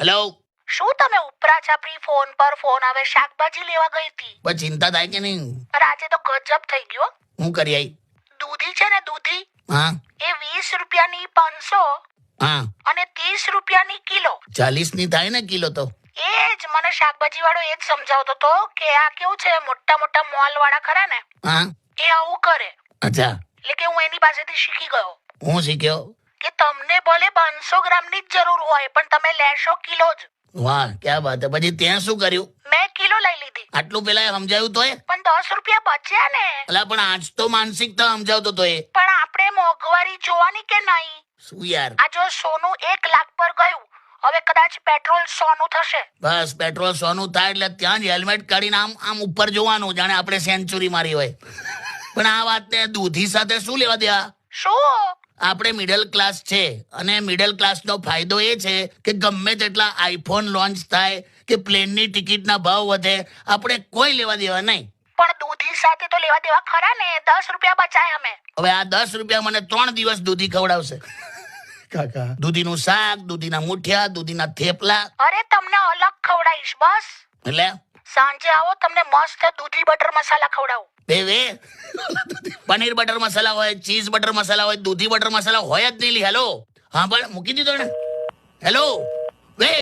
Hello શું તમે ઉપરા Chhapri phone પર ફોન આવે શાકભાજી લેવા ગઈ હતી? બસ ચિંતા થાય કે નહીં? આજે તો ગજબ થઈ ગયો. હું કરી આવી દૂધી છે ને દૂધી? હા. એ વીસ રૂપિયાની પાંચસો હા. અને ત્રીસ રૂપિયાની કિલો. ચાલીસની થાય ને કિલો તો. એ જ મને શાકભાજી વાળો એ જ સમજાવતો તો કે આ કેવું છે મોટા મોટા મોલ વાળા ખરા ને? હા. એ આવું કરે. અચ્છા. એટલે કે હું એની પાસેથી શીખી ગયો. હું શીખ્યો? કે તમને ભલે પાંચસો ગ્રામની જ જરૂર હોય પણ તમે લેશો કિલો જ. વાહ ક્યાં વાત હે પછી ત્યાં શું કર્યું? મેં કિલો લઈ લીધી. આટલું પેલા સમજાયું તોય? પણ દસ રૂપિયા બચ્યા ને. અલા પણ આજ તો માનસિકતા સમજાવતો તોય. પણ આપણે મોંઘવારી જોવાની કે નહીં? શું યાર? આ જો સોનું એક લાખ પર ગયું હવે કદાચ પેટ્રોલ સોનું થશે. બસ પેટ્રોલ સોનું થાય એટલે ત્યાં જ હેલ્મેટ કાઢીને આમ આમ ઉપર જોવાનું જાણે આપણે સેન્ચુરી મારી હોય. પણ આ વાતને દૂધી સાથે શું લેવા દેવા? શું? આપણે મિડલ ક્લાસ છે અને મિડલ ક્લાસનો ફાયદો એ છે કે ગમે તેટલા આઈફોન લોન્ચ થાય કે પ્લેનની ટિકિટના ભાવ વધે આપણે કોઈ લેવા દેવા નહીં. પણ દૂધી સાથે તો લેવા દેવા ખરા ને દસ રૂપિયા બચાય અમે. હવે આ દસ રૂપિયા મને ત્રણ દિવસ દૂધી ખવડાવશે. કાકા. દૂધીનું શાક દૂધીના મુઠિયા દૂધીના થેપલા. અરે તમને અલગ ખવડાવીશ બસ. એટલે સાંજે આવો, તમને મસ્ત દૂધી બટર મસાલા ખવડાવું. દેવે. પનીર બટર મસાલા હોય ચીઝ બટર મસાલા હોય, દૂધી બટર મસાલા હોય જ નહીં. હેલો હા, પણ મૂકી દીધો ને. Hello way.